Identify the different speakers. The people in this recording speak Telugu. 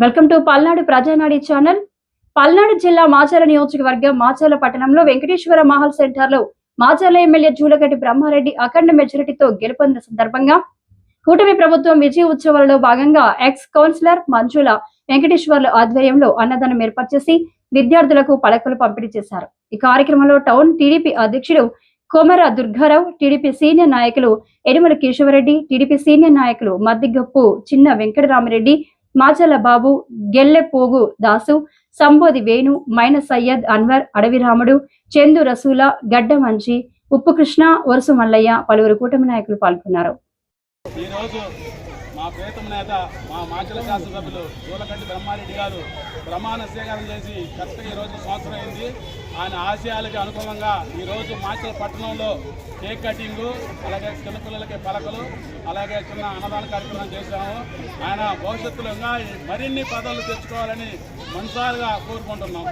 Speaker 1: Welcome to Palnadu Prajanadi channel. Palnadu జిల్లా మాచర్ల నియోజకవర్గం మాచర్ల పట్టణంలో వెంకటేశ్వర మహల్ సెంటర్లో మాచర్ల ఎమ్మెల్యే జూలగడ్డి బ్రహ్మారెడ్డి అఖండ మెజారిటీతో గెలుపొందిన సందర్భంగా కూటమి ప్రభుత్వం విజయ ఉత్సవాలలో భాగంగా ఎక్స్ కౌన్సిలర్ మంజుల వెంకటేశ్వర్ల ఆధ్వర్యంలో అన్నదానం ఏర్పాటు చేసి విద్యార్థులకు పలకలు పంపిణీ చేశారు. ఈ కార్యక్రమంలో టౌన్ టీడీపీ అధ్యక్షుడు కొమర దుర్గారావు టీడీపీ సీనియర్ నాయకులు ఎనిమల కేశవరెడ్డి టీడీపీ సీనియర్ నాయకులు మద్దిగప్పు చిన్న వెంకటరామరెడ్డి మాచల బాబు గెల్లెపోగు దాసు సంబోధి వేణు మైన సయ్యద్ అన్వర్ అడవిరాముడు చందు రసూల గడ్డ మంచి ఉప్పుకృష్ణ వరుసు మల్లయ్య పలువురు కూటమి నాయకులు పాల్గొన్నారు.
Speaker 2: మా ప్రీతం నేత మా మాచల శాసనసభ్యులు దూలకంటి బ్రహ్మారెడ్డి గారు ప్రమాణ స్వీకారం చేసి కరెక్ట్గా ఈరోజు సంవత్సరం అయింది. ఆయన ఆశయాలకి అనుకూలంగా ఈరోజు మాచల పట్టణంలో కేక్ కటింగు అలాగే చిన్నపిల్లలకి పలకలు అలాగే చిన్న అన్నదాన కార్యక్రమం చేశాము. ఆయన భవిష్యత్తులో మరిన్ని పదవులు తెచ్చుకోవాలని మనసారుగా కోరుకుంటున్నాం.